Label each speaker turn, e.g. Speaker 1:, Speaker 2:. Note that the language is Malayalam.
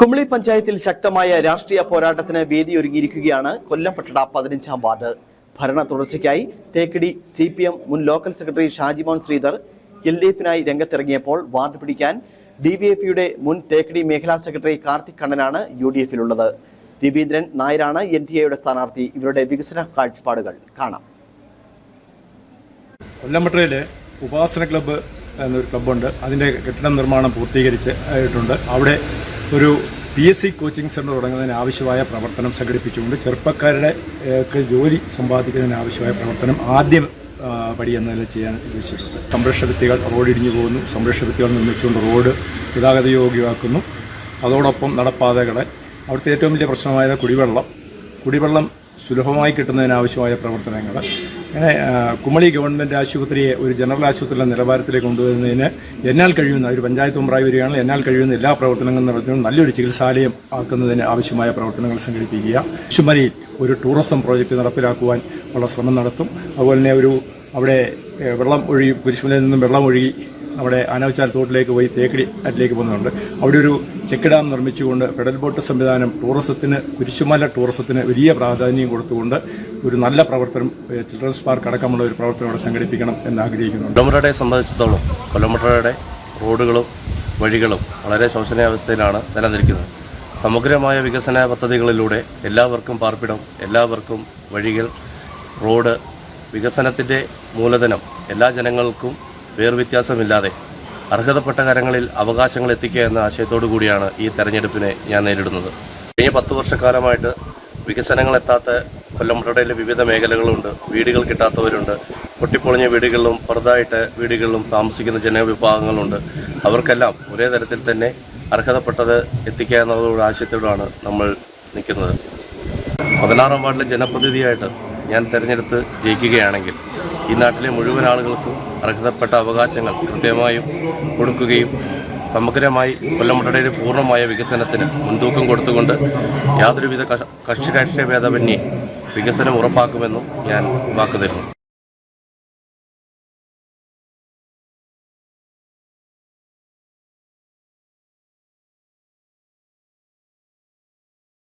Speaker 1: കുമളി പഞ്ചായത്തിൽ ശക്തമായ രാഷ്ട്രീയ പോരാട്ടത്തിന് വേദിയൊരുങ്ങിയിരിക്കുകയാണ് കൊല്ലം പട്ടണ പതിനഞ്ചാം വാർഡ്. ഭരണ തുടർച്ചയ്ക്കായി തേക്കടി സി പി എം മുൻ local secretary Shajimon Sreedhar L D എഫിനായി രംഗത്തിറങ്ങിയപ്പോൾ വാർഡ് പിടിക്കാൻ ഡി വി എഫ് യുടെ മുൻ തേക്കടി മേഖലാ സെക്രട്ടറി കാർത്തിക് കണ്ണനാണ് യു ഡി എഫിലുള്ളത്. രവീന്ദ്രൻ നായരാണ് എൻ ഡി എയുടെ സ്ഥാനാർത്ഥി. ഇവരുടെ വികസന കാഴ്ചപ്പാടുകൾ കാണാം.
Speaker 2: കൊല്ലമ്പട്ടയിൽ ഉപാസന ക്ലബ്ബ് എന്നൊരു ക്ലബ്ബുണ്ട് അതിന്റെ കെട്ടിട നിർമ്മാണം പൂർത്തീകരിച്ച് ആയിട്ടുണ്ട്. അവിടെ ഒരു P S C coaching centre തുടങ്ങുന്നതിന് ആവശ്യമായ പ്രവർത്തനം സംഘടിപ്പിച്ചുകൊണ്ട് ചെറുപ്പക്കാരുടെ ഒക്കെ ക്ക് ജോലി സമ്പാദിക്കുന്നതിന് ആവശ്യമായ പ്രവർത്തനം ആദ്യം പടി എന്ന നിലയിൽ ചെയ്യാൻ ഉദ്ദേശിച്ചിട്ടുണ്ട്. സംരക്ഷണ ഭിത്തികൾ റോഡ് ഇടിഞ്ഞു പോകുന്നു. സംരക്ഷണ ഭിത്തികൾ നിർമ്മിച്ചുകൊണ്ട് റോഡ് ഗതാഗത യോഗ്യമാക്കുന്നു. അതോടൊപ്പം നടപ്പാതകളെ. അവിടുത്തെ ഏറ്റവും വലിയ പ്രശ്നമായത് കുടിവെള്ളം. കുടിവെള്ളം സുലഭമായി കിട്ടുന്നതിനാവശ്യമായ പ്രവർത്തനങ്ങൾ. അങ്ങനെ കുമളി ഗവൺമെന്റ് ആശുപത്രിയെ ഒരു ജനറൽ ആശുപത്രിയുടെ നിലവാരത്തിലേക്ക് കൊണ്ടുവരുന്നതിന് എന്നാൽ കഴിയുന്ന ഒരു പഞ്ചായത്ത് മെമ്പറായി വരികയാണ് എന്നാൽ കഴിയുന്ന എല്ലാ പ്രവർത്തനങ്ങളും നടത്തുന്നതും നല്ലൊരു ചികിത്സാലയം ആക്കുന്നതിന് ആവശ്യമായ പ്രവർത്തനങ്ങൾ സംഘടിപ്പിക്കുക. ശുമരിയിൽ ഒരു ടൂറിസം പ്രോജക്റ്റ് നടപ്പിലാക്കുവാൻ ഉള്ള ശ്രമം നടത്തും. അതുപോലെ തന്നെ ഒരു അവിടെ വെള്ളം ഒഴുകി കുരിശുമലയിൽ നിന്നും വെള്ളം ഒഴുകി നമ്മുടെ ആനവച്ചാൽ തോട്ടിലേക്ക് പോയി തേക്കടി ആറ്റിലേക്ക് പോകുന്നുണ്ട്. അവിടെ ഒരു ചെക്ക് ഡാം നിർമ്മിച്ചുകൊണ്ട് പെഡൽ ബോട്ട് സംവിധാനം ടൂറിസത്തിന് കുരിശുമല ടൂറിസത്തിന് വലിയ പ്രാധാന്യം കൊടുത്തുകൊണ്ട് ഒരു നല്ല പ്രവർത്തനം ചിൽഡ്രൻസ് പാർക്ക് അടക്കമുള്ള ഒരു പ്രവർത്തനം അവിടെ സംഘടിപ്പിക്കണം എന്ന്
Speaker 3: ആഗ്രഹിക്കുന്നു സംബന്ധിച്ചിടത്തോളം കൊല്ലമ്പട്ടയുടെ റോഡുകളും വഴികളും വളരെ ശോചനീയാവസ്ഥയിലാണ് നിലനിൽക്കുന്നത്. സമഗ്രമായ വികസന പദ്ധതികളിലൂടെ എല്ലാവർക്കും പാർപ്പിടം എല്ലാവർക്കും വഴികൾ റോഡ് വികസനത്തിന്റെ മൂലധനം എല്ലാ ജനങ്ങൾക്കും വേർവ്യത്യാസമില്ലാതെ അർഹതപ്പെട്ട കരങ്ങളിൽ അവകാശങ്ങൾ എത്തിക്കുക എന്ന ആശയത്തോടു കൂടിയാണ് ഈ തെരഞ്ഞെടുപ്പിനെ ഞാൻ നേരിടുന്നത്. കഴിഞ്ഞ പത്ത് വർഷക്കാലമായിട്ട് വികസനങ്ങൾ എത്താത്ത കൊല്ലംപുഴയിലെ വിവിധ മേഖലകളുണ്ട്. വീടുകൾ കിട്ടാത്തവരുണ്ട്. പൊട്ടിപ്പൊളിഞ്ഞ വീടുകളിലും പുറത്തായിട്ട് വീടുകളിലും താമസിക്കുന്ന ജനവിഭാഗങ്ങളുണ്ട്. അവർക്കെല്ലാം ഒരേ തരത്തിൽ തന്നെ അർഹതപ്പെട്ടത് എത്തിക്കുക എന്നുള്ള ആശയത്തോടാണ് നമ്മൾ നിൽക്കുന്നത്. പതിനാറാം വാർഡിലെ ജനപ്രതിനിധിയായിട്ട് ഞാൻ തിരഞ്ഞെടുത്ത് ജയിക്കുകയാണെങ്കിൽ ഈ നാട്ടിലെ മുഴുവൻ ആളുകൾക്കും അർഹതപ്പെട്ട അവകാശങ്ങൾ കൃത്യമായും കൊടുക്കുകയും സമഗ്രമായി കൊല്ലമുട്ടയുടെ പൂർണമായ വികസനത്തിന് മുൻതൂക്കം കൊടുത്തുകൊണ്ട് യാതൊരുവിധ കക്ഷിരാഷ്ട്രീയ കക്ഷി രാഷ്ട്രീയ ഭേദമന്യേ വികസനം ഉറപ്പാക്കുമെന്നും ഞാൻ വാക്ക് തരുന്നു